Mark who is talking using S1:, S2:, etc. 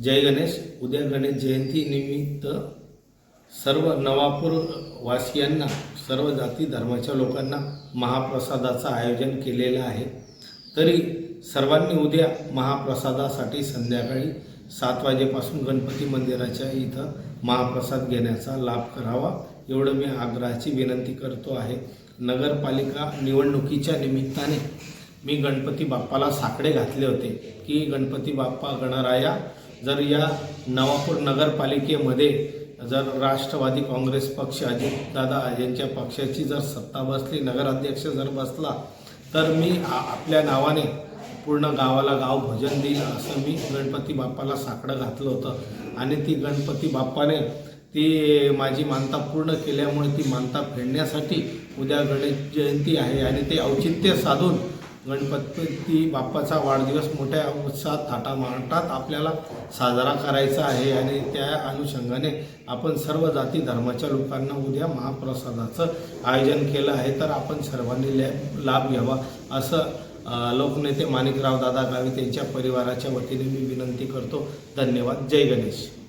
S1: जय गणेश. उद्या गणेश जयंतीनिमित्त सर्व नवापूर वासियांना सर्व जाती धर्माच्या लोकांना महाप्रसादाचं आयोजन केलेलं आहे. तरी सर्वांनी उद्या महाप्रसादासाठी संध्याकाळी सात वाजेपासून गणपती मंदिराच्या इथं महाप्रसाद घेण्याचा लाभ करावा एवढं मी आग्रहाची विनंती करतो आहे. नगरपालिका निवडणुकीच्या निमित्ताने मी गणपती बाप्पाला साकडे घातले होते की गणपती बाप्पा गणराया जर या नवापूर नगरपालिकेमध्ये जर राष्ट्रवादी काँग्रेस पक्ष अजितदादा यांच्या पक्षाची जर सत्ता बसली नगराध्यक्ष जर बसला तर मी आपल्या नावाने पूर्ण गावाला गाव भजन देईल असं मी गणपती बाप्पाला साकडं घातलं होतं. आणि ती गणपती बाप्पाने ती माझी मानता पूर्ण केल्यामुळे ती मानता फेडण्यासाठी उद्या गणेश जयंती आहे आणि ते औचित्य साधून गणपती बाप्पाचा वाढदिवस मोठ्या उत्साहात थाटामाटात आपल्याला साजरा करायचा आहे आणि त्या अनुषंगाने आपण सर्व जाती धर्माच्या लोकांना उद्या महाप्रसादाचं आयोजन केलं आहे. तर आपण सर्वांनी ल्या- लाभ घ्यावा असं लोकनेते माणिकराव दादा गावी त्यांच्या परिवाराच्या वतीने मी विनंती करतो. धन्यवाद. जय गणेश.